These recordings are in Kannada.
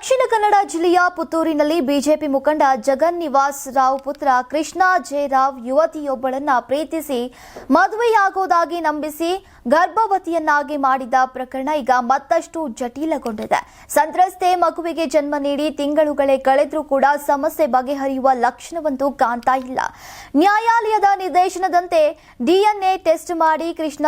ದಕ್ಷಿಣ ಕನ್ನಡ ಜಿಲ್ಲೆಯ ಪುತ್ತೂರಿನಲ್ಲಿ ಬಿಜೆಪಿ ಮುಖಂಡ ಜಗನ್ ನಿವಾಸ್ ರಾವ್ ಪುತ್ರ ಕೃಷ್ಣ ಜೆ ರಾವ್ ಯುವತಿಯೊಬ್ಬಳನ್ನ ಪ್ರೀತಿಸಿ ಮದುವೆಯಾಗೋದಾಗಿ ನಂಬಿಸಿ ಗರ್ಭವತಿಯನ್ನಾಗಿ ಮಾಡಿದ ಪ್ರಕರಣ ಈಗ ಮತ್ತಷ್ಟು ಜಟಿಲಗೊಂಡಿದೆ. ಸಂತ್ರಸ್ತೆ ಮಗುವಿಗೆ ಜನ್ಮ ನೀಡಿ ತಿಂಗಳುಗಳೇ ಕಳೆದರೂ ಕೂಡ ಸಮಸ್ಯೆ ಬಗೆಹರಿಯುವ ಲಕ್ಷಣವಂತೂ ಕಾಣ್ತಾ ಇಲ್ಲ. ನ್ಯಾಯಾಲಯದ ನಿರ್ದೇಶನದಂತೆ ಡಿಎನ್ಎ ಟೆಸ್ಟ್ ಮಾಡಿ ಕೃಷ್ಣ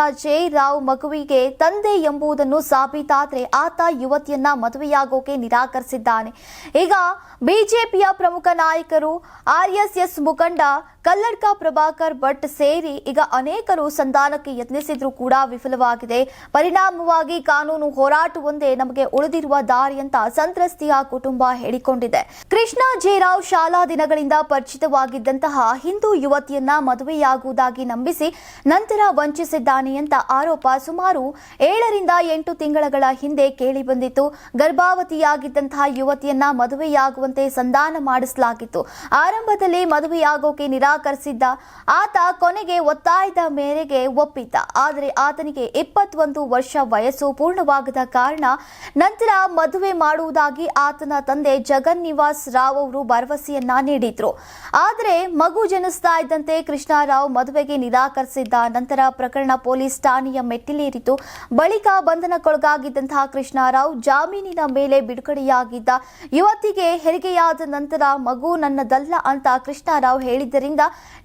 ರಾವ್ ಮಗುವಿಗೆ ತಂದೆ ಎಂಬುದನ್ನು ಸಾಬೀತಾದ್ರೆ ಆತ ಯುವತಿಯನ್ನ ಮದುವೆಯಾಗೋಕೆ ನಿರಾಕರಿಸಿದ್ದಾನೆ ಈಗ ಬಿಜೆಪಿಯ ಪ್ರಮುಖ ನಾಯಕರು ಆರ್ಎಸ್ಎಸ್ ಮುಖಂಡ ಕಲ್ಲಡ್ಕ ಪ್ರಭಾಕರ್ ಭಟ್ ಸೇರಿ ಈಗ ಅನೇಕರು ಸಂಧಾನಕ್ಕೆ ಯತ್ನಿಸಿದ್ರೂ ಕೂಡ ವಿಫಲವಾಗಿದೆ. ಪರಿಣಾಮವಾಗಿ ಕಾನೂನು ಹೋರಾಟವೊಂದೇ ನಮಗೆ ಉಳಿದಿರುವ ದಾರಿ ಅಂತ ಸಂತ್ರಸ್ತಿಯ ಕುಟುಂಬ ಹೇಳಿಕೊಂಡಿದೆ. ಕೃಷ್ಣ ಜೇರಾವ್ ಶಾಲಾ ದಿನಗಳಿಂದ ಪರಿಚಿತವಾಗಿದ್ದಂತಹ ಹಿಂದೂ ಯುವತಿಯನ್ನ ಮದುವೆಯಾಗುವುದಾಗಿ ನಂಬಿಸಿ ನಂತರ ವಂಚಿಸಿದ್ದಾನೆ ಅಂತ ಆರೋಪ ಸುಮಾರು ಏಳರಿಂದ ಎಂಟು ತಿಂಗಳ ಹಿಂದೆ ಕೇಳಿಬಂದಿತ್ತು. ಗರ್ಭಾವತಿಯಾಗಿದ್ದಂತಹ ಯುವತಿಯನ್ನ ಮದುವೆಯಾಗುವಂತೆ ಸಂಧಾನ ಮಾಡಿಸಲಾಗಿತ್ತು. ಆರಂಭದಲ್ಲಿ ಮದುವೆಯಾಗೋಕೆ ನಿರಾಕರಿಸಿದ್ದ ಆತ ಕೊನೆಗೆ ಒತ್ತಾಯದ ಮೇರೆಗೆ ಒಪ್ಪಿದ್ದ. ಆದರೆ ಆತನಿಗೆ ಇಪ್ಪತ್ತೊಂದು ವರ್ಷ ವಯಸ್ಸು ಪೂರ್ಣವಾಗದ ಕಾರಣ ನಂತರ ಮದುವೆ ಮಾಡುವುದಾಗಿ ಆತನ ತಂದೆ ಜಗನ್ ನಿವಾಸ್ ರಾವ್ ಅವರು ಭರವಸೆಯನ್ನ ನೀಡಿದ್ರು. ಆದರೆ ಮಗು ಜನಿಸ್ತಾ ಇದ್ದಂತೆ ಕೃಷ್ಣರಾವ್ ಮದುವೆಗೆ ನಿರಾಕರಿಸಿದ್ದ ನಂತರ ಪ್ರಕರಣ ಪೊಲೀಸ್ ಠಾಣೆಯ ಮೆಟ್ಟಿಲೇರಿತು ಬಳಿಕ ಬಂಧನಕ್ಕೊಳಗಾಗಿದ್ದಂತಹ ಕೃಷ್ಣರಾವ್ ಜಾಮೀನಿನ ಮೇಲೆ ಬಿಡುಗಡೆಯಾಗಿದ್ದ. ಯುವತಿಗೆ ಹೆರಿಗೆಯಾದ ನಂತರ ಮಗು ನನ್ನದಲ್ಲ ಅಂತ ಕೃಷ್ಣರಾವ್ ಹೇಳಿದ್ದರಿಂದ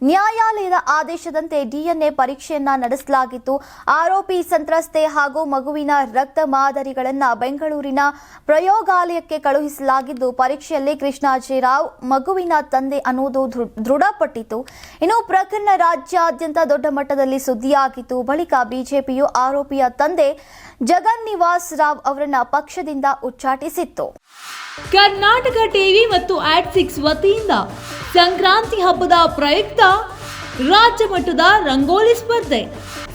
ನ್ಯಾಯಾಲಯದ ಆದೇಶದಂತೆ ಡಿಎನ್ಎ ಪರೀಕ್ಷೆಯನ್ನ ನಡೆಸಲಾಗಿತ್ತು. ಆರೋಪಿ ಸಂತ್ರಸ್ತೆ ಹಾಗೂ ಮಗುವಿನ ರಕ್ತ ಮಾದರಿಗಳನ್ನ ಬೆಂಗಳೂರಿನ ಪ್ರಯೋಗಾಲಯಕ್ಕೆ ಕಳುಹಿಸಲಾಗಿದ್ದು, ಪರೀಕ್ಷೆಯಲ್ಲಿ ಕೃಷ್ಣಾಜಿರಾವ್ ಮಗುವಿನ ತಂದೆ ಅನ್ನುವುದು ದೃಢಪಟ್ಟಿತು ಇನ್ನು ಪ್ರಕರಣ ರಾಜ್ಯಾದ್ಯಂತ ದೊಡ್ಡ ಮಟ್ಟದಲ್ಲಿ ಸುದ್ದಿಯಾಗಿತ್ತು. ಬಳಿಕ ಬಿಜೆಪಿಯು ಆರೋಪಿಯ ತಂದೆ ಜಗನ್ ನಿವಾಸ್ ರಾವ್ ಅವರನ್ನ ಪಕ್ಷದಿಂದ ಉಚ್ಚಾಟಿಸಿತ್ತು. ಕರ್ನಾಟಕ ಟಿವಿ ಮತ್ತು ಆಟ್ ಸಿಕ್ಸ್ ವತಿಯಿಂದ ಸಂಕ್ರಾಂತಿ ಹಬ್ಬದ ಪ್ರಯುಕ್ತ ರಾಜ್ಯ ಮಟ್ಟದ ರಂಗೋಲಿ ಸ್ಪರ್ಧೆ.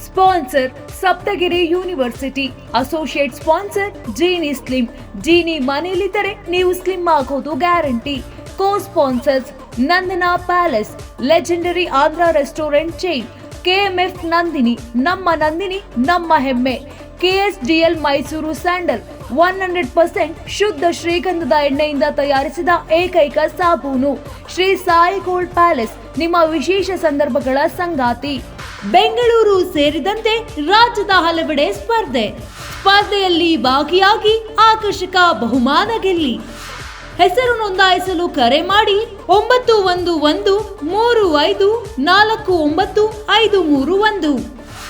Sponsor Saptagiri university. Associate sponsor Jeeni slim. Jeeni ಮನೆಯಲ್ಲಿದ್ದರೆ ನೀವು ಸ್ಲಿಮ್ ಆಗೋದು guarantee. Co sponsors Nandana palace, legendary Andhra restaurant chain. KMF Nandini, ನಮ್ಮ ನಂದಿನಿ, ನಮ್ಮ ಹೆಮ್ಮೆ. KSDL Mysore sandal, one hundred percent ಶುದ್ಧ ಶ್ರೀಗಂಧದ ಎಣ್ಣೆಯಿಂದ ತಯಾರಿಸಿದ ಏಕೈಕ ಸಾಬೂನು. ಶ್ರೀ ಸಾಯಿ ಗೋಲ್ಡ್ ಪ್ಯಾಲೇಸ್, ನಿಮ್ಮ ವಿಶೇಷ ಸಂದರ್ಭಗಳ ಸಂಗಾತಿ. ಬೆಂಗಳೂರು ಸೇರಿದಂತೆ ರಾಜ್ಯದ ಹಲವೆಡೆ ಸ್ಪರ್ಧೆ. ಸ್ಪರ್ಧೆಯಲ್ಲಿ ಭಾಗಿಯಾಗಿ ಆಕರ್ಷಕ ಬಹುಮಾನ ಗೆಲ್ಲಿ. ಹೆಸರು ನೋಂದಾಯಿಸಲು ಕರೆ ಮಾಡಿ ಒಂಬತ್ತು ಒಂದು ಒಂದು ಮೂರು ಐದು ನಾಲ್ಕು ಒಂಬತ್ತು ಐದು ಮೂರು ಒಂದು.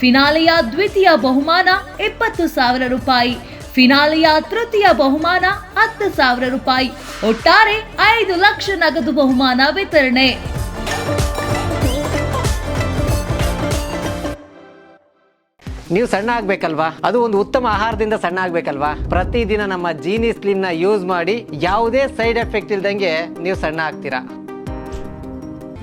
ಫಿನಾಲೆಯ ದ್ವಿತೀಯ ಬಹುಮಾನ ಇಪ್ಪತ್ತು ಸಾವಿರ ರೂಪಾಯಿ. ಫಿನಾಲೆಯ ತೃತೀಯ ಬಹುಮಾನ ಹತ್ತು ಸಾವಿರ ರೂಪಾಯಿ. ಒಟ್ಟಾರೆ ಐದು ಲಕ್ಷ ನಗದು ಬಹುಮಾನ ವಿತರಣೆ. ನೀವು ಸಣ್ಣ ಆಗ್ಬೇಕಲ್ವಾ? ಅದು ಒಂದು ಉತ್ತಮ ಆಹಾರದಿಂದ ಸಣ್ಣ ಆಗ್ಬೇಕಲ್ವಾ? ಪ್ರತಿದಿನ ನಮ್ಮ ಜೀನಿ ಸ್ಲಿಮ್ನ ಯೂಸ್ ಮಾಡಿ ಯಾವುದೇ ಸೈಡ್ ಎಫೆಕ್ಟ್ ಇಲ್ದಂಗೆ ನೀವು ಸಣ್ಣ ಆಗ್ತೀರಾ?